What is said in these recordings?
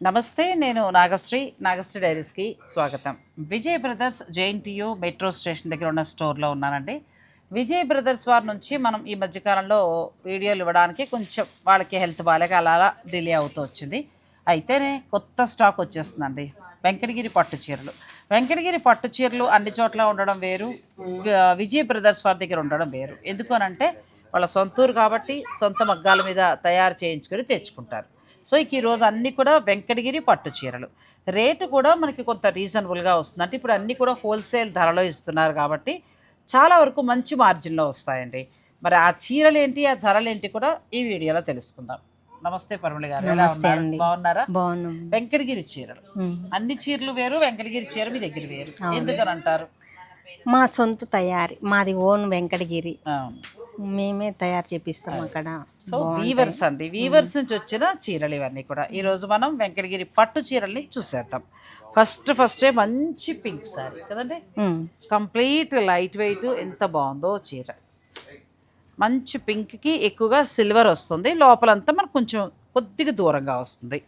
నమస్తే నేను నాగశ్రీ నాగశ్రీ డైరీస్కి స్వాగతం. Vijay brothers JNTU metro station దగ్గర ఉన్న స్టోర్లో ఉన్నానండి. విజయ్ బ్రదర్స్ వారి నుంచి మనం ఈ మధ్యకాలంలో వీడియోలు ఇవ్వడానికి కొంచెం వాళ్ళకి హెల్త్ బాగాలేక అలా అలా డిలే అవుతూ వచ్చింది. అయితేనే కొత్త స్టాక్ వచ్చేస్తుందండి. వెంకటగిరి పట్టు చీరలు. వెంకటగిరి పట్టు చీరలు అన్ని చోట్ల ఉండడం వేరు విజయ్ బ్రదర్స్ వారి దగ్గర ఉండడం వేరు. ఎందుకు అనంటే వాళ్ళ సొంతూరు కాబట్టి సొంత మగ్గాల మీద తయారు చేయించుకొని తెచ్చుకుంటారు. సో ఇక ఈరోజు అన్నీ కూడా వెంకటగిరి పట్టు చీరలు. రేటు కూడా మనకి కొంత రీజనబుల్గా వస్తుంది. అంటే ఇప్పుడు అన్నీ కూడా హోల్సేల్ ధరలో ఇస్తున్నారు కాబట్టి చాలా వరకు మంచి మార్జిన్లో వస్తాయండి. మరి ఆ చీరలు ఏంటి ఆ ధరలు ఏంటి కూడా ఈ వీడియోలో తెలుసుకుందాం. నమస్తే పరమళి గారు. ఎలా ఉన్నారు? బాగున్నారా? బాగున్నాం. వెంకటగిరి చీరలు. అన్ని చీరలు వేరు వెంకటగిరి చీర మీ దగ్గర వేరు. ఎందుకని అంటారు? మా సొంత తయారీ మాది ఓన్ వెంకటగిరి. మేమే తయారు చేపిస్తాం అక్కడ. సో వీవర్స్ అండి. వీవర్స్ నుంచి వచ్చిన చీరలు ఇవన్నీ కూడా. ఈ రోజు మనం వెంకటగిరి పట్టు చీరల్ని చూసేద్దాం. ఫస్ట్ ఫస్టే మంచి పింక్ సారీ కదండి. కంప్లీట్ లైట్ వెయిట్ ఎంత బాగుందో చీర. మంచి పింక్కి ఎక్కువగా సిల్వర్ వస్తుంది. లోపలంతా మనకు కొంచెం కొద్దిగా దూరంగా వస్తుంది.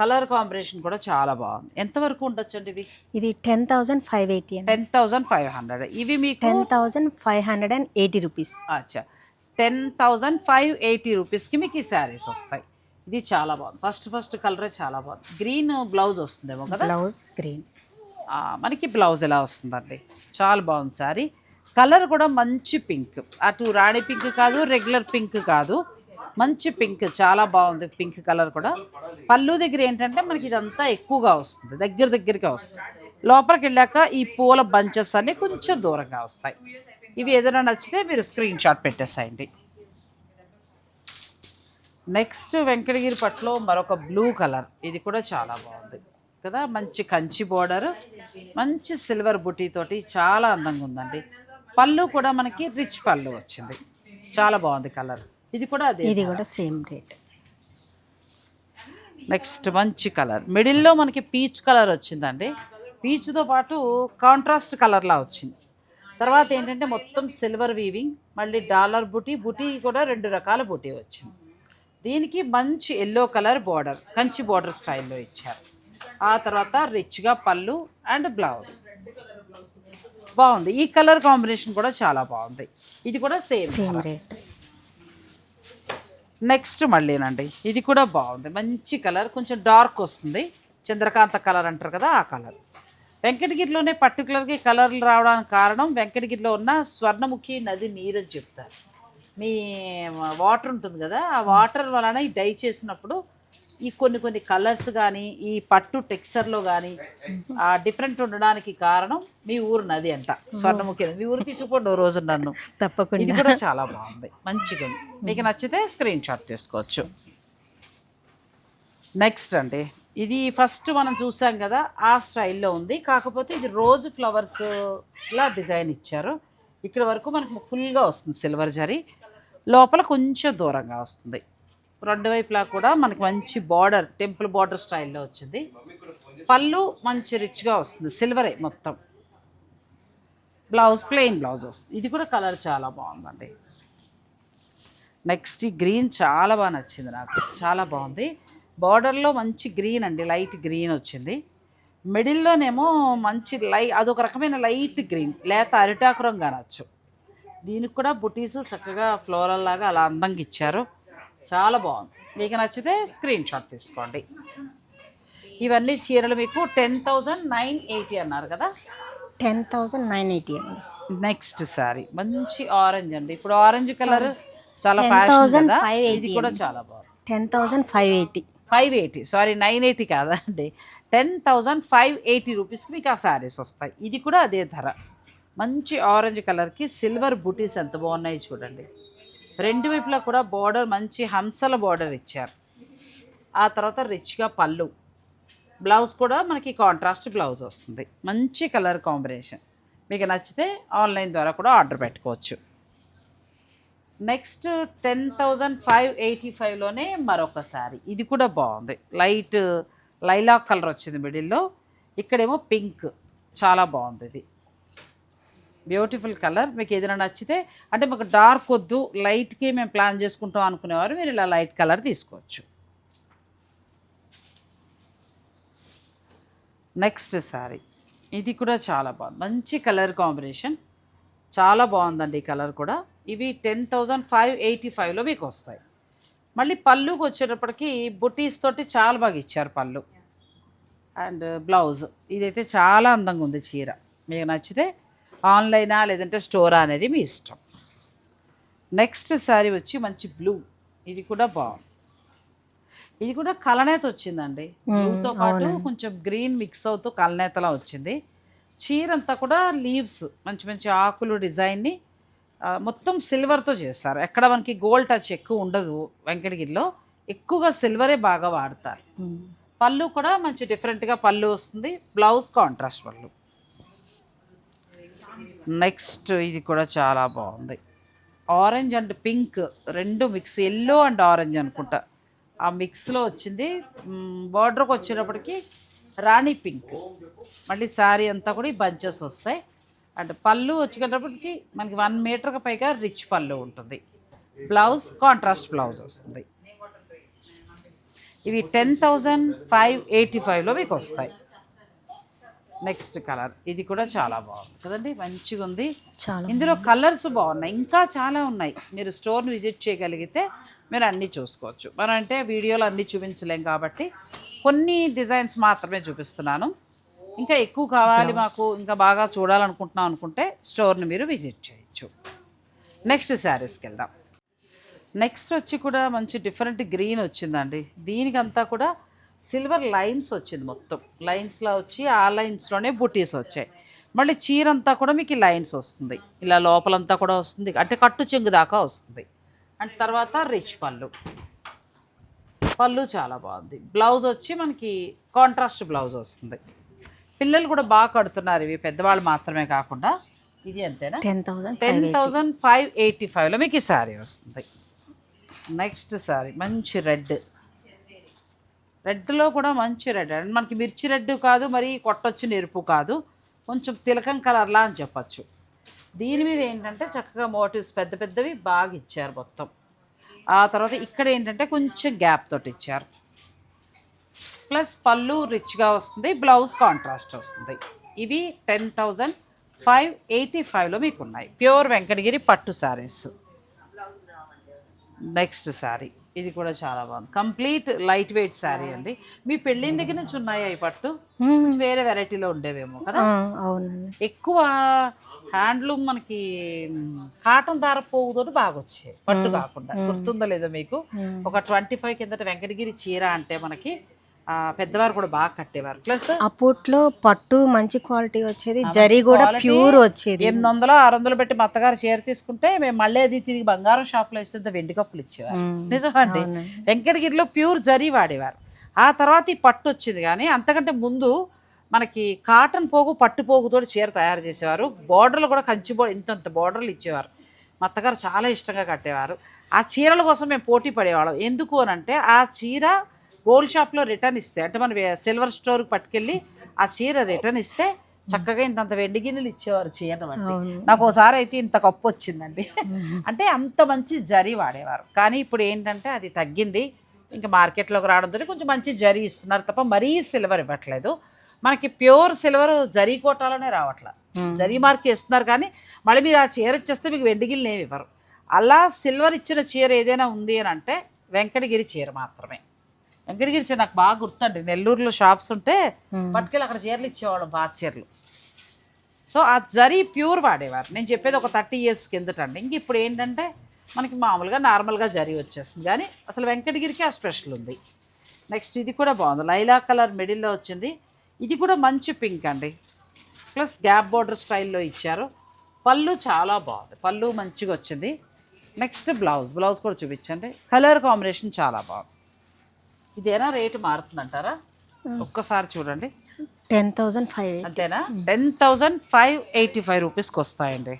కలర్ కాంబినేషన్ కూడా చాలా బాగుంది. ఎంతవరకు ఉండొచ్చండి ఇవి? ఇది టెన్ థౌజండ్ ఫైవ్ ఎయిటీ అండి. Ten thousand five hundred. ఇవి మీకు ten thousand five hundred and eighty rupees. అచ్చా. టెన్ థౌజండ్ ఫైవ్ ఎయిటీ రూపీస్కి మీకు ఈ శారీస్ వస్తాయి. ఇది చాలా బాగుంది. ఫస్ట్ ఫస్ట్ కలరే చాలా బాగుంది. గ్రీన్ బ్లౌజ్ వస్తుందేమో కదా? Blouse green. మనకి బ్లౌజ్ ఎలా వస్తుందండి? చాలా బాగుంది శారీ. కలర్ కూడా మంచి పింక్. అటు రాణి పింక్ కాదు రెగ్యులర్ పింక్ కాదు. మంచి పింక్ చాలా బాగుంది పింక్ కలర్ కూడా. పళ్ళు దగ్గర ఏంటంటే మనకి ఇదంతా ఎక్కువగా వస్తుంది దగ్గర దగ్గరగా వస్తుంది. లోపలికి వెళ్ళాక ఈ పూల బంచెస్ అన్నీ కొంచెం దూరంగా వస్తాయి. ఇవి ఏదైనా నచ్చితే మీరు స్క్రీన్ షాట్ పెట్టేసేయండి. నెక్స్ట్ వెంకటగిరి పట్లో మరొక బ్లూ కలర్ ఇది కూడా చాలా బాగుంది కదా. మంచి కంచి బోర్డర్ మంచి సిల్వర్ బుటీతోటి చాలా అందంగా ఉందండి. పళ్ళు కూడా మనకి రిచ్ పళ్ళు వచ్చింది. చాలా బాగుంది కలర్. ఇది కూడా అదే ఇది కూడా సేమ్ రేట్ నెక్స్ట్ మంచి కలర్. మిడిల్లో మనకి పీచ్ కలర్ వచ్చిందండి. పీచ్తో పాటు కాంట్రాస్ట్ కలర్లా వచ్చింది. తర్వాత ఏంటంటే మొత్తం సిల్వర్ వీవింగ్ మళ్ళీ డాలర్ బుటీ బుటీ కూడా రెండు రకాల బుటీ వచ్చింది. దీనికి మంచి yellow colour border Kanchi border స్టైల్లో ఇచ్చారు. ఆ తర్వాత రిచ్గా పళ్ళు అండ్ బ్లౌజ్. బాగుంది. ఈ కలర్ కాంబినేషన్ కూడా చాలా బాగుంది. ఇది కూడా సేమ్ సేమ్ రేట్ నెక్స్ట్ మళ్ళీనండి. ఇది కూడా బాగుంది. మంచి కలర్ కొంచెం డార్క్ వస్తుంది. చంద్రకాంత కలర్ అంటారు కదా ఆ కలర్. వెంకటగిరిలోనే పర్టికులర్గా ఈ కలర్లు రావడానికి కారణం వెంకటగిరిలో ఉన్న స్వర్ణముఖి నది నీరని చెప్తారు. మీ వాటర్ ఉంటుంది కదా ఆ వాటర్ వలన ఈ డై చేసినప్పుడు ఈ కొన్ని కొన్ని కలర్స్ కానీ ఈ పట్టు టెక్స్చర్లో కానీ ఆ డిఫరెంట్ ఉండడానికి కారణం మీ ఊరు నది అంట స్వర్ణముఖి మీ ఊరు తీసుకుపోండి ఓ రోజు నన్ను. ఇది తప్పకుండా కూడా చాలా బాగుంది మంచిగా ఉంది. మీకు నచ్చితే స్క్రీన్ షాట్ తీసుకోవచ్చు. నెక్స్ట్ అండి. ఇది ఫస్ట్ మనం చూసాం కదా ఆ స్టైల్లో ఉంది. కాకపోతే ఇది రోజు ఫ్లవర్స్ లా డిజైన్ ఇచ్చారు. ఇక్కడ వరకు మనకు ఫుల్గా వస్తుంది సిల్వర్ జరీ లోపల కొంచెం దూరంగా వస్తుంది. రెండు వైపులా కూడా మనకి మంచి బార్డర్ టెంపుల్ బార్డర్ స్టైల్లో వచ్చింది. పళ్ళు మంచి రిచ్గా వస్తుంది సిల్వరే మొత్తం. బ్లౌజ్ ప్లెయిన్ బ్లౌజ్ వస్తుంది. ఇది కూడా కలర్ చాలా బాగుందండి. నెక్స్ట్ ఈ గ్రీన్ చాలా బాగా నచ్చింది నాకు. చాలా బాగుంది. బార్డర్లో మంచి గ్రీన్ అండి లైట్ గ్రీన్ వచ్చింది. మిడిల్లోనేమో మంచి లై అదొక రకమైన లైట్ గ్రీన్ లేత అరిటాకురం కానొచ్చు దీనికి కూడా బుటీస్ చక్కగా ఫ్లోరల్ లాగా అలా అందంగా ఇచ్చారు. చాలా బాగుంది. మీకు నచ్చితే స్క్రీన్ షాట్ తీసుకోండి. ఇవన్నీ చీరలు మీకు టెన్ థౌజండ్ నైన్ ఎయిటీ అన్నారు కదా? టెన్ థౌజండ్ నైన్ ఎయిటీ అండి. నెక్స్ట్ సారీ మంచి ఆరెంజ్ అండి. ఇప్పుడు ఆరెంజ్ కలర్ చాలా 10,580 ఫ్యాషన్ కదా? ఇది కూడా చాలా బాగుంది. Ten thousand five eighty five eighty sorry nine eighty కాదండి. టెన్ థౌజండ్ ఫైవ్ ఎయిటీ రూపీస్కి మీకు ఆ శారీస్ వస్తాయి. ఇది కూడా అదే ధర. మంచి ఆరెంజ్ కలర్కి సిల్వర్ బుటీస్ ఎంత బాగున్నాయి చూడండి. రెండు వైపులా కూడా బార్డర్ మంచి హంసల బార్డర్ ఇచ్చారు. ఆ తర్వాత రిచ్గా పళ్ళు. బ్లౌజ్ కూడా మనకి కాంట్రాస్ట్ బ్లౌజ్ వస్తుంది. మంచి కలర్ కాంబినేషన్. మీకు నచ్చితే ఆన్లైన్ ద్వారా కూడా ఆర్డర్ పెట్టుకోవచ్చు. Next ten thousand five eighty ఫైవ్లోనే మరొక శారీ. ఇది కూడా బాగుంది. లైట్ లైలాక్ కలర్ వచ్చింది మిడిల్లో. ఇక్కడేమో పింక్. చాలా బాగుంది ఇది. బ్యూటిఫుల్ కలర్ మీకు ఏదైనా నచ్చితే అంటే మాకు డార్క్ వద్దు లైట్కి మేము ప్లాన్ చేసుకుంటాం అనుకునేవారు మీరు ఇలా లైట్ కలర్ తీసుకోవచ్చు. నెక్స్ట్ శారీ ఇది కూడా చాలా బాగుంది మంచి కలర్ కాంబినేషన్. చాలా బాగుందండి ఈ కలర్ కూడా. ఇవి టెన్ థౌజండ్ ఫైవ్ ఎయిటీ ఫైవ్లో మీకు వస్తాయి. మళ్ళీ పళ్ళుకి వచ్చేటప్పటికి బుటీస్ తోటి చాలా బాగా ఇచ్చారు పళ్ళు. And blouse. ఇదైతే చాలా అందంగా ఉంది చీర. మీకు నచ్చితే ఆన్లైనా లేదంటే స్టోరా అనేది మీ ఇష్టం. నెక్స్ట్ శారీ వచ్చి మంచి బ్లూ. ఇది కూడా బాగుంది. ఇది కూడా కలనేత వచ్చిందండి. బ్లూతో పాటు కొంచెం గ్రీన్ మిక్స్ అవుతూ కలనేతలా వచ్చింది. చీర అంతా కూడా లీవ్స్ మంచి మంచి ఆకులు డిజైన్ని మొత్తం సిల్వర్తో చేస్తారు. ఎక్కడ మనకి గోల్డ్ టచ్ ఎక్కువ ఉండదు వెంకటగిరిలో. ఎక్కువగా సిల్వరే బాగా వాడతారు. పళ్ళు కూడా మంచి డిఫరెంట్గా పళ్ళు వస్తుంది. బ్లౌజ్ కాంట్రాస్ట్ పళ్ళు. నెక్స్ట్ ఇది కూడా చాలా బాగుంది. ఆరెంజ్ అండ్ పింక్ రెండు మిక్స్ ఎల్లో అండ్ ఆరెంజ్ అనుకుంటా. ఆ మిక్స్లో వచ్చింది బార్డర్కి వచ్చేటప్పటికి రాణి పింక్ మళ్ళీ శారీ అంతా కూడా ఈ బంచెస్ వస్తాయి. అండ్ పళ్ళు వచ్చేటప్పటికి మనకి వన్ మీటర్కి పైగా రిచ్ పళ్ళు ఉంటుంది. బ్లౌజ్ కాంట్రాస్ట్ బ్లౌజ్ వస్తుంది. ఇవి టెన్ థౌజండ్ ఫైవ్ ఎయిటీ ఫైవ్లో మీకు వస్తాయి. Next colour. ఇది కూడా చాలా బాగుంది. కదండి? మంచిగా ఉంది. చాలా ఇందులో కలర్స్ బాగున్నాయి. ఇంకా చాలా ఉన్నాయి. మీరు స్టోర్ని విజిట్ చేయగలిగితే మీరు అన్నీ చూసుకోవచ్చు. మనం అంటే వీడియోలో అన్నీ చూపించలేం కాబట్టి కొన్ని డిజైన్స్ మాత్రమే చూపిస్తున్నాను. ఇంకా ఎక్కువ కావాలి మాకు. ఇంకా బాగా చూడాలనుకుంటున్నాం అనుకుంటే స్టోర్ని మీరు విజిట్ చేయొచ్చు. నెక్స్ట్ శారీస్కి వెళ్దాం. నెక్స్ట్ వచ్చి కూడా మంచి డిఫరెంట్ గ్రీన్ వచ్చిందండి. దీనికంతా కూడా సిల్వర్ లైన్స్ వచ్చింది మొత్తం. లైన్స్లో వచ్చి ఆ లైన్స్లోనే బుటీస్ వచ్చాయి. మళ్ళీ చీర అంతా కూడా మీకు లైన్స్ వస్తుంది. ఇలా లోపలంతా కూడా వస్తుంది. అంటే కట్టు చెంగు దాకా వస్తుంది. అండ్ తర్వాత రిచ్ పళ్ళు. పళ్ళు చాలా బాగుంది. బ్లౌజ్ వచ్చి మనకి కాంట్రాస్ట్ బ్లౌజ్ వస్తుంది. పిల్లలు కూడా బాగా కడుతున్నారు ఇవి. పెద్దవాళ్ళు మాత్రమే కాకుండా. ఇది అంతేనా ten thousand ten thousand five eighty ఫైవ్లో మీకు ఈ శారీ వస్తుంది. నెక్స్ట్ శారీ. మంచి రెడ్. రెడ్లో కూడా మంచి రెడ్. అండ్ మనకి మిర్చి రెడ్ కాదు మరి కొట్టొచ్చిన ఎరుపు కాదు. కొంచెం తిలకం కలర్లా అని చెప్పచ్చు. దీని మీద ఏంటంటే చక్కగా మోటివ్స్ పెద్ద పెద్దవి బాగా ఇచ్చారు మొత్తం. ఆ తర్వాత ఇక్కడ ఏంటంటే కొంచెం గ్యాప్ తోటి ఇచ్చారు. ప్లస్ పళ్ళు రిచ్గా వస్తుంది బ్లౌజ్ కాంట్రాస్ట్ వస్తుంది. ఇవి టెన్ థౌజండ్ ఫైవ్ ఎయిటీ ఫైవ్లో మీకు ఉన్నాయి ప్యూర్ వెంకటగిరి పట్టు శారీస్. నెక్స్ట్ శారీ. ఇది కూడా చాలా బాగుంది. కంప్లీట్ లైట్ వెయిట్ శారీ అండి. మీ పెళ్ళిన దగ్గర నుంచి ఉన్నాయా ఈ పట్టు? వేరే వెరైటీలో ఉండేవేమో కదా? అవునండి. ఎక్కువ హ్యాండ్లూమ్ మనకి కాటన్ దార పోగుతోటి బాగా వచ్చాయి పట్టు కాకుండా. గుర్తుందో లేదో మీకు? ఒక ట్వంటీ ఫైవ్ కిందట వెంకటగిరి చీర అంటే మనకి పెద్దవారు కూడా బాగా కట్టేవారు. ప్లస్ అప్పట్లో పట్టు మంచి క్వాలిటీ వచ్చేది జరీ కూడా ప్యూర్ వచ్చేది. ఎనిమిది వందలు ఆరు వందలు పెట్టి మా అత్తగారు చీర తీసుకుంటే మేము మళ్ళీ అది తిరిగి బంగారం షాప్లో ఇస్తే వెండి కప్పులు ఇచ్చేవారు. నిజమండి. వెంకటగిరిలో ప్యూర్ జరీ వాడేవారు. ఆ తర్వాత ఈ పట్టు వచ్చింది కానీ అంతకంటే ముందు మనకి కాటన్ పోగు పట్టు పోగుతోటి చీర తయారు చేసేవారు. బోర్డర్లు కూడా కంచి బో ఇంతంత బోర్డర్లు ఇచ్చేవారు. మా అత్తగారు చాలా ఇష్టంగా కట్టేవారు. ఆ చీరల కోసం మేము పోటీ పడేవాళ్ళం. ఎందుకు అని అంటే ఆ చీర గోల్డ్ షాప్లో రిటర్న్ ఇస్తే అంటే మనం సిల్వర్ స్టోర్కి పట్టుకెళ్ళి ఆ చీర రిటర్న్ ఇస్తే చక్కగా ఇంతంత వెండి గిన్నెలు ఇచ్చేవారు చీర బట్టి. నాకు ఒకసారి అయితే ఇంత కప్పు వచ్చిందండి. అంటే అంత మంచి జరీ వాడేవారు. కానీ ఇప్పుడు ఏంటంటే అది తగ్గింది. ఇంకా మార్కెట్లోకి రావడంతో కొంచెం మంచి జరీ ఇస్తున్నారు తప్ప మరీ సిల్వర్ ఇవ్వట్లేదు. మనకి ప్యూర్ సిల్వర్ జరీ కోటాలోనే రావట్ల. జరీ మార్క్ ఇస్తున్నారు కానీ మళ్ళీ మీరు ఆ చీర ఇచ్చేస్తే మీకు వెండి గిన్నెలు ఏమి ఇవ్వరు. అలా సిల్వర్ ఇచ్చిన చీర ఏదైనా ఉంది అని అంటే వెంకటగిరి చీర మాత్రమే. వెంకటగిరి చీర నాకు బాగా గుర్తండి. నెల్లూరులో షాప్స్ ఉంటే పట్టుకెళ్ళి అక్కడ చీరలు ఇచ్చేవాళ్ళం పాత చీరలు. సో ఆ జరీ ప్యూర్ వాడేవారు. నేను చెప్పేది ఒక థర్టీ ఇయర్స్ కిందటండి ఇంక ఇప్పుడు ఏంటంటే మనకి మామూలుగా నార్మల్గా జరీ వచ్చేస్తుంది. కానీ అసలు వెంకటగిరికి ఆ స్పెషల్ ఉంది. నెక్స్ట్ ఇది కూడా బాగుంది. లైలా కలర్ మిడిల్లో వచ్చింది. ఇది కూడా మంచి పింక్ అండి. ప్లస్ గ్యాప్ బార్డర్ స్టైల్లో ఇచ్చారు. పళ్ళు చాలా బాగుంది. పళ్ళు మంచిగా వచ్చింది. Next blouse. బ్లౌజ్ కూడా చూపించండి. కలర్ కాంబినేషన్ చాలా బాగుంది. ఇదేనా రేటు మారుతుందంటారా? ఒక్కసారి చూడండి. టెన్ థౌజండ్ ఫైవ్ అంతేనా? Ten thousand five eighty five రూపీస్కి వస్తాయండి.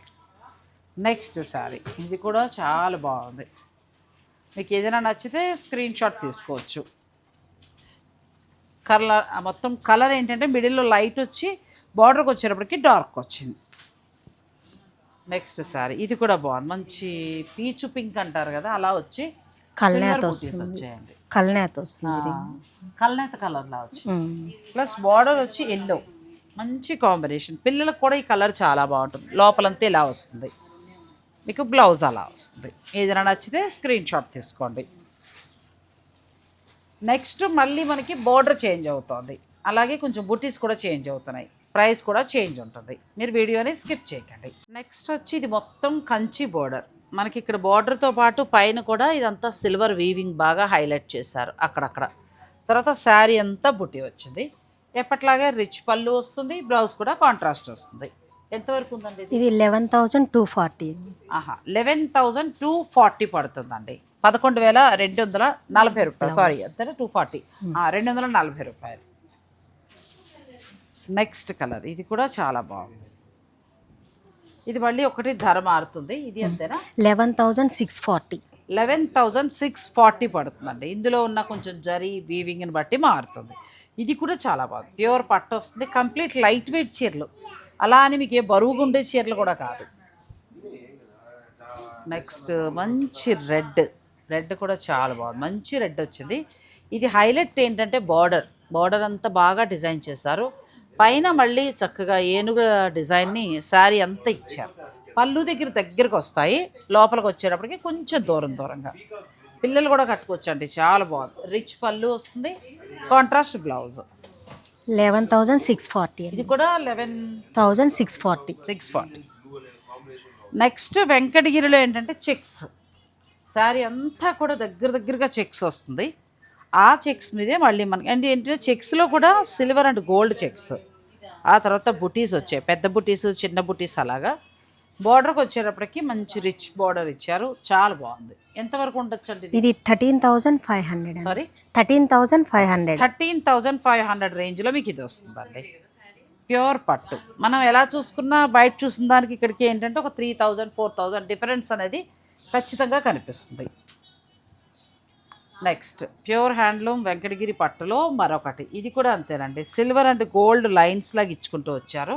నెక్స్ట్ శారీ. ఇది కూడా చాలా బాగుంది. మీకు ఏదైనా నచ్చితే స్క్రీన్ షాట్ తీసుకోవచ్చు. కలర్ మొత్తం కలర్ ఏంటంటే మిడిల్లో లైట్ వచ్చి బార్డర్కి వచ్చేటప్పటికి డార్క్ వచ్చింది. నెక్స్ట్ శారీ. ఇది కూడా బాగుంది. మంచి పీచు పింక్ అంటారు కదా అలా వచ్చి కల్నేత Silver వస్తుంది. కల్నేత వస్తుంది. కల్నేత కలర్లా వచ్చి. ఉమ్. ప్లస్ బార్డర్ వచ్చి ఎల్లో మంచి కాంబినేషన్ పిల్లలకు కూడా ఈ కలర్ చాలా బాగుంటుంది. లోపలంతా ఇలా వస్తుంది. మీకు బ్లౌజ్ అలా వస్తుంది. ఏదైనా నచ్చితే స్క్రీన్ షాట్ తీసుకోండి. నెక్స్ట్ మళ్ళీ మనకి బార్డర్ చేంజ్ అవుతుంది. అలాగే కొంచెం బుటీస్ కూడా చేంజ్ అవుతున్నాయి. ప్రైస్ కూడా చేంజ్ ఉంటుంది. మీరు వీడియోని స్కిప్ చేయకండి. నెక్స్ట్ వచ్చి ఇది మొత్తం కంచి బోర్డర్ మనకి ఇక్కడ బార్డర్తో పాటు పైన కూడా ఇదంతా సిల్వర్ వీవింగ్ బాగా హైలైట్ చేశారు అక్కడక్కడ. తర్వాత శారీ అంతా బుట్టి వచ్చింది. ఎప్పట్లాగే రిచ్ పళ్ళు వస్తుంది బ్లౌజ్ కూడా కాంట్రాస్ట్ వస్తుంది. ఎంతవరకు ఉందండి ఇది? ఇది లెవెన్ థౌజండ్ టూ ఫార్టీ ఆహా లెవెన్ థౌజండ్ టూ ఫార్టీ పడుతుందండి. పదకొండు వేల రెండు వందల నలభై రూపాయలు. సారీ టూ ఫార్టీ రెండు వందల నలభై రూపాయలు. Next colour. ఇది కూడా చాలా బాగుంది. ఇది మళ్ళీ ఒకటి ధర మారుతుంది. ఇది అంతేనా? Eleven thousand six forty. Eleven thousand six forty పడుతుందండి. ఇందులో ఉన్న కొంచెం జరీ వీవింగ్ని బట్టి మారుతుంది. ఇది కూడా చాలా బాగుంది. ప్యూర్ పట్టు వస్తుంది. కంప్లీట్ లైట్ వెయిట్ చీరలు. అలా అని మీకు ఏ బరువుగా ఉండే చీరలు కూడా కాదు. నెక్స్ట్ మంచి రెడ్. రెడ్ కూడా చాలా బాగుంది. మంచి రెడ్ వచ్చింది. ఇది హైలైట్ ఏంటంటే బార్డర్. బార్డర్ అంతా బాగా డిజైన్ చేశారు. పైన మళ్ళీ చక్కగా ఏనుగ డిజైన్ని శారీ అంతా ఇచ్చారు. పళ్ళు దగ్గర దగ్గరకు వస్తాయి. లోపలికి వచ్చేటప్పటికి కొంచెం దూరం దూరంగా. పిల్లలు కూడా కట్టుకోవచ్చు అండి చాలా బాగుంది. రిచ్ పళ్ళు వస్తుంది. Contrast blouse eleven thousand six forty ఇది కూడా eleven thousand six forty. Six forty. Next వెంకటగిరిలో ఏంటంటే చెక్స్. శారీ అంతా కూడా దగ్గర దగ్గరగా చెక్స్ వస్తుంది. ఆ చెక్స్ మీదే మళ్ళీ మనకి అంటే ఏంటంటే చెక్స్లో కూడా సిల్వర్ అండ్ గోల్డ్ చెక్స్. ఆ తర్వాత బుటీస్ వచ్చాయి పెద్ద బుటీస్ చిన్న బుటీస్ అలాగా. బార్డర్కి వచ్చేటప్పటికి మంచి రిచ్ బార్డర్ ఇచ్చారు చాలా బాగుంది. ఎంతవరకు ఉండొచ్చు అండి ఇది? Thirteen thousand five hundred sorry? Thirteen thousand five hundred. Thirteen thousand five hundred రేంజ్లో మీకు ఇది వస్తుందండి ప్యూర్ పట్టు. మనం ఎలా చూసుకున్నా బయట చూసిన దానికి ఇక్కడికి ఏంటంటే ఒక three thousand four thousand difference అనేది ఖచ్చితంగా కనిపిస్తుంది. నెక్స్ట్ ప్యూర్ హ్యాండ్లూమ్ వెంకటగిరి పట్టులో మరొకటి. ఇది కూడా అంతేనండి. సిల్వర్ అండ్ గోల్డ్ లైన్స్ లాగా ఇచ్చుకుంటూ వచ్చారు.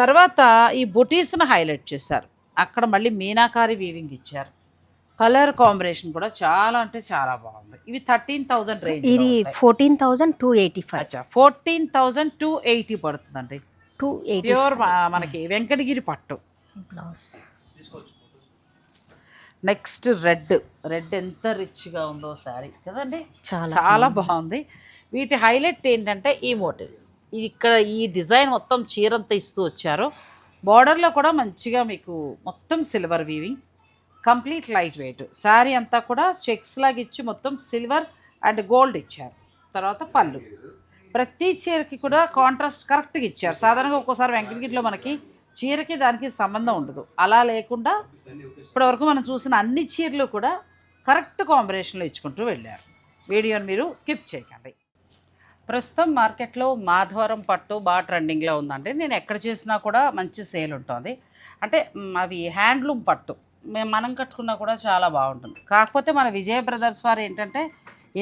తర్వాత ఈ బుటీస్ను హైలైట్ చేశారు. అక్కడ మళ్ళీ మీనాకారి వీవింగ్ ఇచ్చారు. కలర్ కాంబినేషన్ కూడా చాలా అంటే చాలా బాగుంది. ఇవి థర్టీన్ థౌజండ్ రేంజ్ ఇది fourteen thousand two eighty five. అచ్చా ఫోర్టీన్ థౌజండ్ టూ ఎయిటీ పడుతుందండి. టూ ఎయిటీ ప్యూర్ మనకి వెంకటగిరి పట్టు. బ్లౌజ్. Next red. రెడ్ ఎంత రిచ్గా ఉందో శారీ. కదండి? చాలా చాలా బాగుంది. వీటి హైలైట్ ఏంటంటే ఈ మోటివ్స్. ఇక్కడ ఈ డిజైన్ మొత్తం చీరంతా ఇస్తూ వచ్చారు. బార్డర్లో కూడా మంచిగా మీకు మొత్తం silver weaving complete light weight. Sari అంతా కూడా చెక్స్ లాగా ఇచ్చి మొత్తం సిల్వర్ అండ్ గోల్డ్ ఇచ్చారు. తర్వాత పళ్ళు. ప్రతి చీరకి కూడా కాంట్రాస్ట్ కరెక్ట్గా ఇచ్చారు. సాధారణంగా ఒక్కోసారి వెంకటగిరిలో మనకి చీరకి దానికి సంబంధం ఉండదు. అలా లేకుండా ఇప్పటివరకు మనం చూసిన అన్ని చీరలు కూడా కరెక్ట్ కాంబినేషన్లో ఇచ్చుకుంటూ వెళ్ళారు. వీడియోని మీరు స్కిప్ చేయకండి. ప్రస్తుతం మార్కెట్లో మాధవరం పట్టు బాగా ట్రెండింగ్లో ఉందండి. నేను ఎక్కడ చేసినా కూడా మంచి సేల్ ఉంటుంది. అంటే అవి హ్యాండ్లూమ్ పట్టు. మేము మనం కట్టుకున్నా కూడా చాలా బాగుంటుంది. కాకపోతే మన విజయ బ్రదర్స్ వారు ఏంటంటే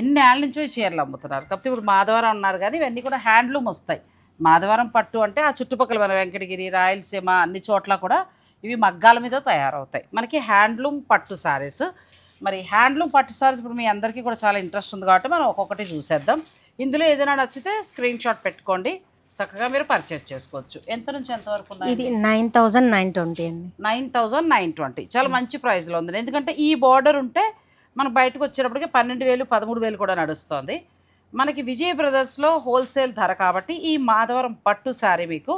ఎన్ని ఏళ్ళ నుంచో చీరలు అమ్ముతున్నారు. కాకపోతే ఇప్పుడు మాధవరం అన్నారు కానీ ఇవన్నీ కూడా హ్యాండ్లూమ్ వస్తాయి. మాధవరం పట్టు అంటే ఆ చుట్టుపక్కల మన వెంకటగిరి రాయలసీమ అన్ని చోట్ల కూడా ఇవి మగ్గాల మీద తయారవుతాయి. మనకి హ్యాండ్లూమ్ పట్టు సారీస్. మరి హ్యాండ్లూమ్ పట్టు సారీస్ ఇప్పుడు మీ అందరికీ కూడా చాలా ఇంట్రెస్ట్ ఉంది కాబట్టి మనం ఒక్కొక్కటి చూసేద్దాం. ఇందులో ఏదైనా నచ్చితే స్క్రీన్ షాట్ పెట్టుకోండి. చక్కగా మీరు పర్చేజ్ చేసుకోవచ్చు. ఎంత నుంచి ఎంత వరకు ఇది నైన్ థౌజండ్ నైన్ ట్వంటీ అండి. Nine thousand nine twenty. చాలా మంచి ప్రైస్లో ఉంది. ఎందుకంటే ఈ బార్డర్ ఉంటే మనం బయటకు వచ్చేటప్పటికి పన్నెండు వేలు పదమూడు వేలు కూడా నడుస్తుంది. మనకి విజయ్ బ్రదర్స్లో హోల్సేల్ ధర కాబట్టి ఈ మాధవరం పట్టు శారీ మీకు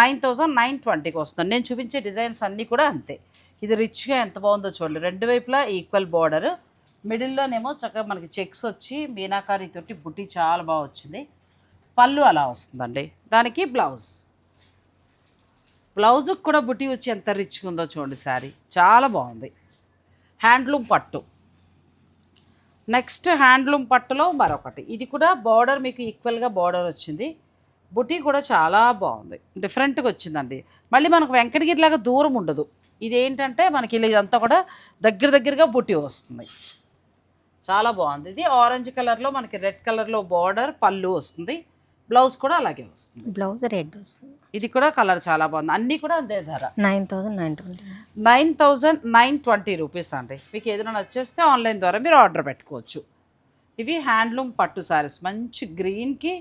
నైన్ థౌజండ్ నైన్ ట్వంటీకి వస్తుంది. నేను చూపించే డిజైన్స్ అన్నీ కూడా అంతే. ఇది రిచ్గా ఎంత బాగుందో చూడండి. రెండు వైపులా ఈక్వల్ బార్డర్ మిడిల్లోనేమో చక్కగా మనకి చెక్స్ వచ్చి మీనాకారి తోటి బుట్టి చాలా బాగా వచ్చింది. పళ్ళు అలా వస్తుందండి. దానికి బ్లౌజ్ బ్లౌజ్కి కూడా బుట్టి వచ్చి ఎంత రిచ్గా ఉందో చూడండి శారీ. చాలా బాగుంది. హ్యాండ్లూమ్ పట్టు. నెక్స్ట్ హ్యాండ్లూమ్ పట్టులో మరొకటి. ఇది కూడా బార్డర్ మీకు ఈక్వల్గా బార్డర్ వచ్చింది. బుటీ కూడా చాలా బాగుంది. డిఫరెంట్గా వచ్చిందండి. మళ్ళీ మనకు వెంకటగిరిలాగా దూరం ఉండదు. ఇది ఏంటంటే మనకి ఇదంతా కూడా దగ్గర దగ్గరగా బుటీ వస్తుంది. చాలా బాగుంది. ఇది ఆరెంజ్ కలర్లో మనకి రెడ్ కలర్లో బార్డర్ పళ్ళు వస్తుంది. బ్లౌజ్ కూడా అలాగే వస్తుంది. బ్లౌజ్ రెడ్ వస్తుంది. ఇది కూడా కలర్ చాలా బాగుంది. అన్నీ కూడా అదే ధర. Nine thousand nine twenty. Nine thousand nine twenty rupees అండి. మీకు ఏదైనా నచ్చేస్తే ఆన్లైన్ ద్వారా మీరు ఆర్డర్ పెట్టుకోవచ్చు. ఇవి హ్యాండ్లూమ్ పట్టు సారీస్. మంచి గ్రీన్కి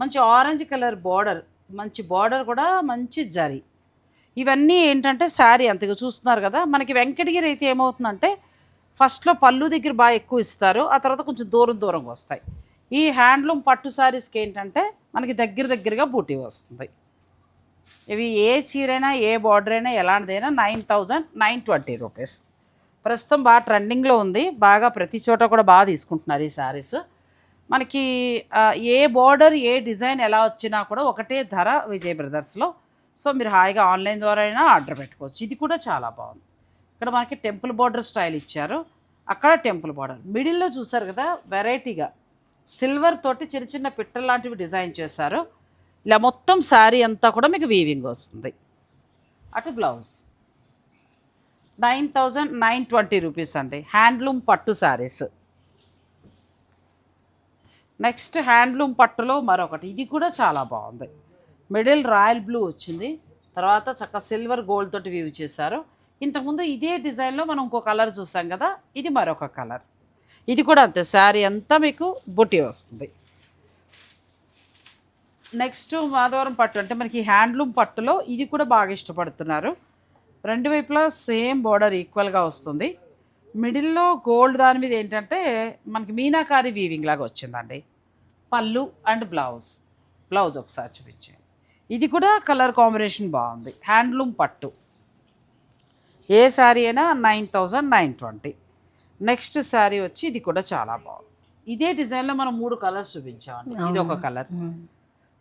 మంచి ఆరెంజ్ కలర్ బార్డర్ మంచి బార్డర్ కూడా మంచి జరీ. ఇవన్నీ ఏంటంటే శారీ అంతగా చూస్తున్నారు కదా మనకి వెంకటగిరి అయితే ఏమవుతుందంటే ఫస్ట్లో పళ్ళు దగ్గర బాగా ఎక్కువ ఇస్తారు ఆ తర్వాత కొంచెం దూరం దూరంగా వస్తాయి. ఈ హ్యాండ్లూమ్ పట్టు శారీస్కి ఏంటంటే మనకి దగ్గర దగ్గరగా బూటీ వస్తుంది. ఇవి ఏ చీరైనా ఏ బార్డర్ అయినా ఎలాంటిదైనా nine thousand nine twenty rupees. ప్రస్తుతం బాగా ట్రెండింగ్లో ఉంది. బాగా ప్రతి చోట కూడా బాగా తీసుకుంటున్నారు ఈ శారీస్. మనకి ఏ బార్డర్ ఏ డిజైన్ ఎలా వచ్చినా కూడా ఒకటే ధర విజయ్ బ్రదర్స్లో. సో మీరు హాయిగా ఆన్లైన్ ద్వారా అయినా ఆర్డర్ పెట్టుకోవచ్చు. ఇది కూడా చాలా బాగుంది. ఇక్కడ మనకి టెంపుల్ బార్డర్ స్టైల్ ఇచ్చారు. అక్కడ టెంపుల్ బార్డర్ మిడిల్లో చూసారు కదా వెరైటీగా. సిల్వర్ తోటి చిన్న చిన్న పిట్టల లాంటివి డిజైన్ చేశారు. ఇలా మొత్తం శారీ అంతా కూడా మీకు వీవింగ్ వస్తుంది. అటు blouse nine thousand nine twenty rupees అండి. హ్యాండ్లూమ్ పట్టు శారీస్. నెక్స్ట్ హ్యాండ్లూమ్ పట్టులో మరొకటి. ఇది కూడా చాలా బాగుంది. మిడిల్ రాయల్ బ్లూ వచ్చింది. తర్వాత చక్క సిల్వర్ గోల్డ్ తోటి వీవ్ చేశారు. ఇంతకుముందు ఇదే డిజైన్లో మనం ఇంకో కలర్ చూసాం కదా. ఇది మరొక కలర్. ఇది కూడా అంతే శారీ అంతా మీకు బుట్టి వస్తుంది. నెక్స్ట్ మాధవరం పట్టు అంటే మనకి హ్యాండ్లూమ్ పట్టులో ఇది కూడా బాగా ఇష్టపడుతున్నారు. రెండు వైపులా సేమ్ బార్డర్ ఈక్వల్గా వస్తుంది. మిడిల్లో గోల్డ్ దాని మీద ఏంటంటే మనకి మీనాకారి వీవింగ్ లాగా వచ్చిందండి. పళ్ళు అండ్ బ్లౌజ్ బ్లౌజ్ ఒకసారి చూపించండి ఇది కూడా కలర్ కాంబినేషన్ బాగుంది. హ్యాండ్లూమ్ పట్టు. ఏ శారీ అయినా nine thousand nine twenty next sari వచ్చి ఇది కూడా చాలా బాగుంది. ఇదే డిజైన్లో మనం మూడు కలర్స్ చూపించామండి. ఇది ఒక కలర్.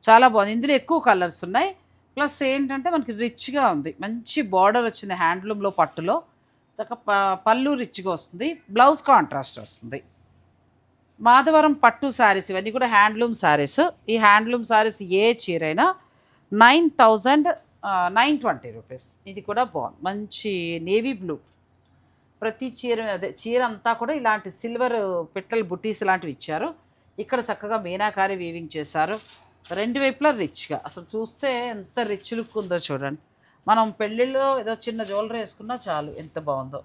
చాలా బాగుంది. ఇందులో ఎక్కువ కలర్స్ ఉన్నాయి. ప్లస్ ఏంటంటే మనకి రిచ్గా ఉంది. మంచి బార్డర్ వచ్చింది హ్యాండ్లూమ్లో పట్టులో చక్క ప- పళ్ళు రిచ్గా వస్తుంది. బ్లౌజ్ కాంట్రాస్ట్ వస్తుంది. మాధవరం పట్టు శారీస్ ఇవన్నీ కూడా హ్యాండ్లూమ్ శారీస్. ఈ హ్యాండ్లూమ్ శారీస్ ఏ చీరైనా nine thousand nine twenty rupees. ఇది కూడా బాగుంది. మంచి నేవీ బ్లూ. ప్రతి చీర అదే చీర అంతా కూడా ఇలాంటి సిల్వర్ పిట్టల బుట్టీస్ లాంటివి ఇచ్చారు. ఇక్కడ చక్కగా మీనాకారి వీవింగ్ చేశారు. రెండు వైపులా రిచ్గా అసలు చూస్తే ఎంత రిచ్ లుక్ ఉందో చూడండి. మనం పెళ్ళిళ్ళలో ఏదో చిన్న జ్యువెలరీ వేసుకున్నా చాలు ఎంత బాగుందో.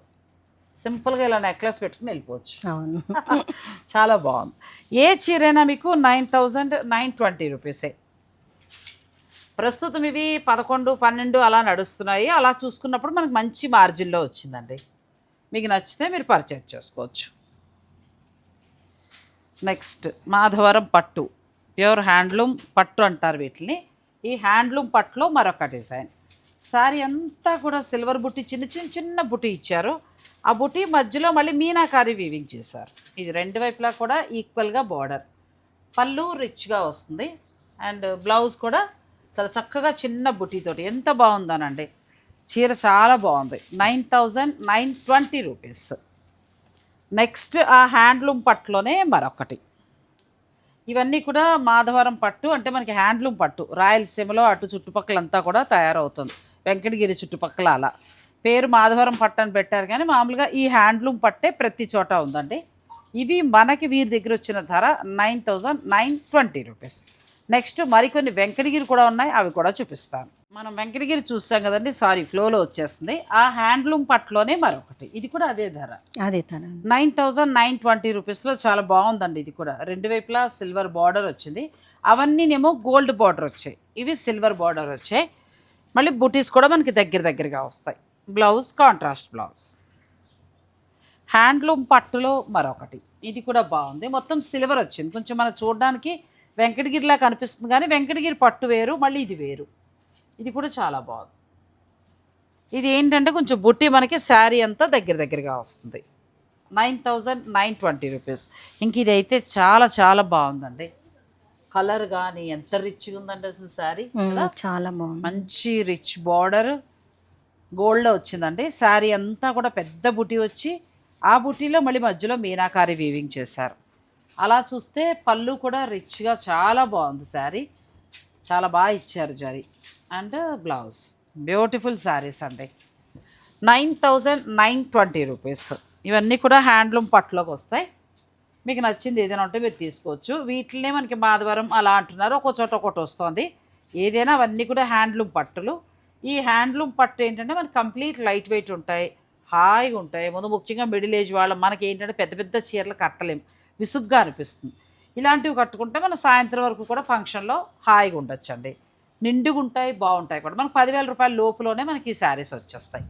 సింపుల్గా ఇలా నెక్లెస్ పెట్టుకుని వెళ్ళిపోవచ్చు. అవును. చాలా బాగుంది. ఏ చీరైనా మీకు నైన్ థౌజండ్ నైన్ ట్వంటీ రూపీసే ప్రస్తుతం ఇవి పదకొండు పన్నెండు అలా నడుస్తున్నాయి. అలా చూసుకున్నప్పుడు మనకు మంచి మార్జిన్లో వచ్చిందండి. మీకు నచ్చితే మీరు పర్చేజ్ చేసుకోవచ్చు. నెక్స్ట్ మాధవరం పట్టు. ప్యూర్ హ్యాండ్లూమ్ పట్టు అంటారు వీటిని. ఈ హ్యాండ్లూమ్ పట్టులో మరొక డిజైన్ శారీ అంతా కూడా సిల్వర్ బుట్టి చిన్న చిన్న చిన్న బుట్టి ఇచ్చారు. ఆ బుట్టి మధ్యలో మళ్ళీ మీనాకారి వీవింగ్ చేశారు. ఇది రెండు వైపులా కూడా ఈక్వల్గా బార్డర్ పళ్ళు రిచ్గా వస్తుంది. అండ్ బ్లౌజ్ కూడా చాలా చక్కగా చిన్న బుట్టితోటి. ఎంత బాగుందోనండి. చీర చాలా బాగుంది. Nine thousand nine twenty rupees. Next ఆ హ్యాండ్లూమ్ పట్టులోనే మరొకటి. ఇవన్నీ కూడా మాధవరం పట్టు అంటే మనకి హ్యాండ్లూమ్ పట్టు. రాయలసీమలో అటు చుట్టుపక్కలంతా కూడా తయారవుతుంది. వెంకటగిరి చుట్టుపక్కల అలా. పేరు మాధవరం పట్టు అని పెట్టారు కానీ మామూలుగా ఈ హ్యాండ్లూమ్ పట్టే ప్రతి చోట ఉందండి. ఇవి మనకి వీరి దగ్గర వచ్చిన ధర nine thousand nine twenty rupees. Next మరికొన్ని వెంకటగిరి కూడా ఉన్నాయి అవి కూడా చూపిస్తాను. మనం వెంకటగిరి చూస్తాం కదండి సారీ ఫ్లోలో వచ్చేస్తుంది. ఆ హ్యాండ్లూమ్ పట్టులోనే మరొకటి. ఇది కూడా అదే ధర. అదే తన నైన్ థౌజండ్ నైన్ ట్వంటీ రూపీస్లో చాలా బాగుందండి ఇది కూడా. రెండు వైపులా సిల్వర్ బార్డర్ వచ్చింది. అవన్నీనేమో గోల్డ్ బార్డర్ వచ్చాయి. ఇవి సిల్వర్ బార్డర్ వచ్చాయి. మళ్ళీ బుటీస్ కూడా మనకి దగ్గర దగ్గరగా వస్తాయి. Blouse contrast blouse. హ్యాండ్లూమ్ పట్టులో మరొకటి. ఇది కూడా బాగుంది. మొత్తం సిల్వర్ వచ్చింది. కొంచెం మనం చూడడానికి వెంకటగిరిలా కనిపిస్తుంది కానీ వెంకటగిరి పట్టు వేరు మళ్ళీ ఇది వేరు. ఇది కూడా చాలా బాగుంది. ఇది ఏంటంటే కొంచెం బుట్టి మనకి శారీ అంతా దగ్గర దగ్గరగా వస్తుంది. Nine thousand nine twenty rupees. ఇంక ఇది అయితే చాలా చాలా బాగుందండి. కలర్ కానీ ఎంత రిచ్గా ఉందండి అసలు శారీ చాలా బాగుంది. మంచి రిచ్ బార్డర్. గోల్డ్లో వచ్చిందండి. శారీ అంతా కూడా పెద్ద బుటీ వచ్చి ఆ బుటీలో మళ్ళీ మధ్యలో మీనాకారి వీవింగ్ చేశారు. అలా చూస్తే పళ్ళు కూడా రిచ్గా చాలా బాగుంది శారీ. చాలా బాగా ఇచ్చారు zari. And blouse. Beautiful saris అండి. Nine thousand nine twenty rupees. ఇవన్నీ కూడా హ్యాండ్లూమ్ పట్టులోకి వస్తాయి. మీకు నచ్చింది ఏదైనా ఉంటే మీరు తీసుకోవచ్చు. వీటినే మనకి మాధవరం అలా అంటున్నారు. ఒక చోట ఒకటి వస్తుంది. ఏదైనా అవన్నీ కూడా హ్యాండ్లూమ్ పట్టులు. ఈ హ్యాండ్లూమ్ పట్టు ఏంటంటే మనకి కంప్లీట్ లైట్ వెయిట్ ఉంటాయి. హాయిగా ఉంటాయి. ముందు ముఖ్యంగా మిడిల్ ఏజ్ వాళ్ళం. మనకి ఏంటంటే పెద్ద పెద్ద చీరలు కట్టలేం. విసుగ్గా అనిపిస్తుంది. ఇలాంటివి కట్టుకుంటే మనం సాయంత్రం వరకు కూడా ఫంక్షన్లో హాయిగా ఉండొచ్చండి. నిండుగా ఉంటాయి బాగుంటాయి కూడా. మనకు పదివేల రూపాయల లోపులోనే మనకి ఈ శారీస్ వచ్చేస్తాయి.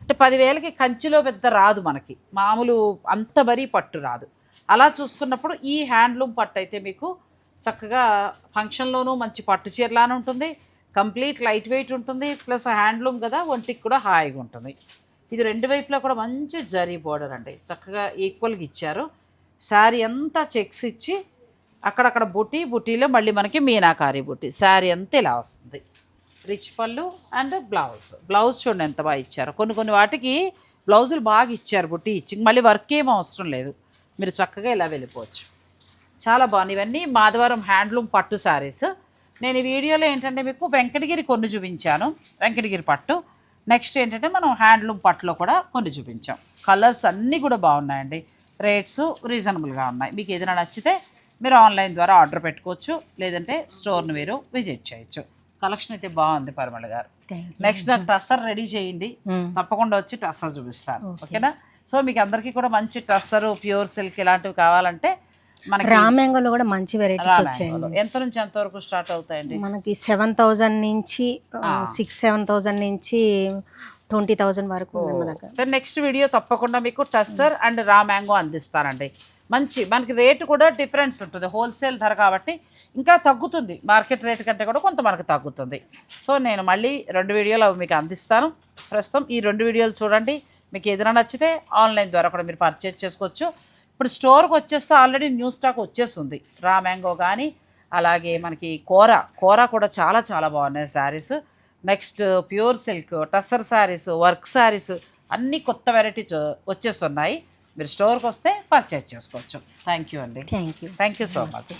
అంటే పదివేలకి కంచిలో పెద్ద రాదు మనకి. మామూలు అంత మరీ పట్టు రాదు. అలా చూసుకున్నప్పుడు ఈ హ్యాండ్లూమ్ పట్టు అయితే మీకు చక్కగా ఫంక్షన్లోనూ మంచి పట్టు చీరలానే ఉంటుంది. కంప్లీట్ లైట్ వెయిట్ ఉంటుంది. ప్లస్ హ్యాండ్లూమ్ కదా ఒంటికి కూడా హాయిగా ఉంటుంది. ఇది రెండు వైపులా కూడా మంచి జరీ బోర్డర్ అండి. చక్కగా ఈక్వల్గా ఇచ్చారు. శారీ అంతా చెక్స్ ఇచ్చి అక్కడక్కడ బుట్టి బుట్టీలో మళ్ళీ మనకి మీనాకారి బుట్టి శారీ అంతా ఇలా వస్తుంది. రిచ్ పళ్ళు అండ్ బ్లౌజ్ బ్లౌజ్ చూడండి ఎంత బాగా ఇచ్చారు. కొన్ని కొన్ని వాటికి బ్లౌజులు బాగా ఇచ్చారు బుట్టి ఇచ్చి. మళ్ళీ వర్క్ ఏం అవసరం లేదు. మీరు చక్కగా ఇలా వెళ్ళిపోవచ్చు. చాలా బాగుంది ఇవన్నీ మాధవరం హ్యాండ్లూమ్ పట్టు శారీస్. నేను ఈ వీడియోలో ఏంటంటే మీకు వెంకటగిరి కొన్ని చూపించాను. వెంకటగిరి పట్టు. నెక్స్ట్ ఏంటంటే మనం హ్యాండ్లూమ్ పట్టులో కూడా కొన్ని చూపించాం. కలర్స్ అన్నీ కూడా బాగున్నాయండి. రేట్స్ రీజనబుల్గా ఉన్నాయి. మీకు ఏదైనా నచ్చితే మీరు ఆన్లైన్ ద్వారా ఆర్డర్ పెట్టుకోవచ్చు. లేదంటే స్టోర్ని మీరు విజిట్ చేయొచ్చు. కలెక్షన్ అయితే బాగుంది పరిమళ గారు. నెక్స్ట్ నాకు టస్సర్ రెడీ చేయండి. తప్పకుండా వచ్చి టస్సర్ చూపిస్తాను. ఓకేనా? సో మీకు అందరికీ కూడా మంచి టస్సర్ ప్యూర్ సిల్క్ ఇలాంటివి కావాలంటే మనకి రామ్యాంగోలో కూడా మంచి వెరైటీస్ వచ్చాయండి. ఎంత నుంచి ఎంత వరకు స్టార్ట్ అవుతాయండి? మనకి సెవెన్ థౌజండ్ నుంచి సిక్స్ సెవెన్ థౌజండ్ నుంచి ట్వంటీ థౌజండ్ వరకు ఉంది మన దగ్గర నెక్స్ట్ వీడియో తప్పకుండా మీకు టస్సర్ అండ్ రా మ్యాంగో అందిస్తానండి. మంచి మనకి రేటు కూడా డిఫరెన్స్ ఉంటుంది. హోల్సేల్ ధర కాబట్టి ఇంకా తగ్గుతుంది. మార్కెట్ రేట్ కంటే కూడా కొంత మనకు తగ్గుతుంది. సో నేను మళ్ళీ రెండు వీడియోలు అవి మీకు అందిస్తాను. ప్రస్తుతం ఈ రెండు వీడియోలు చూడండి. మీకు ఏదైనా నచ్చితే ఆన్లైన్ ద్వారా కూడా మీరు పర్చేజ్ చేసుకోవచ్చు. ఇప్పుడు స్టోర్కి వచ్చేస్తే ఆల్రెడీ న్యూ స్టాక్ వచ్చేస్తుంది. రా మ్యాంగో కానీ అలాగే మనకి కూర. కూర కూడా చాలా చాలా బాగున్నాయి saris next pure silk tussar saris work saris అన్ని కొత్త వెరైటీస్ వచ్చేస్తున్నాయి. మీరు స్టోర్కి వస్తే పర్చేజ్ చేసుకోవచ్చు. థ్యాంక్ యూ అండి. Thank you thank you so much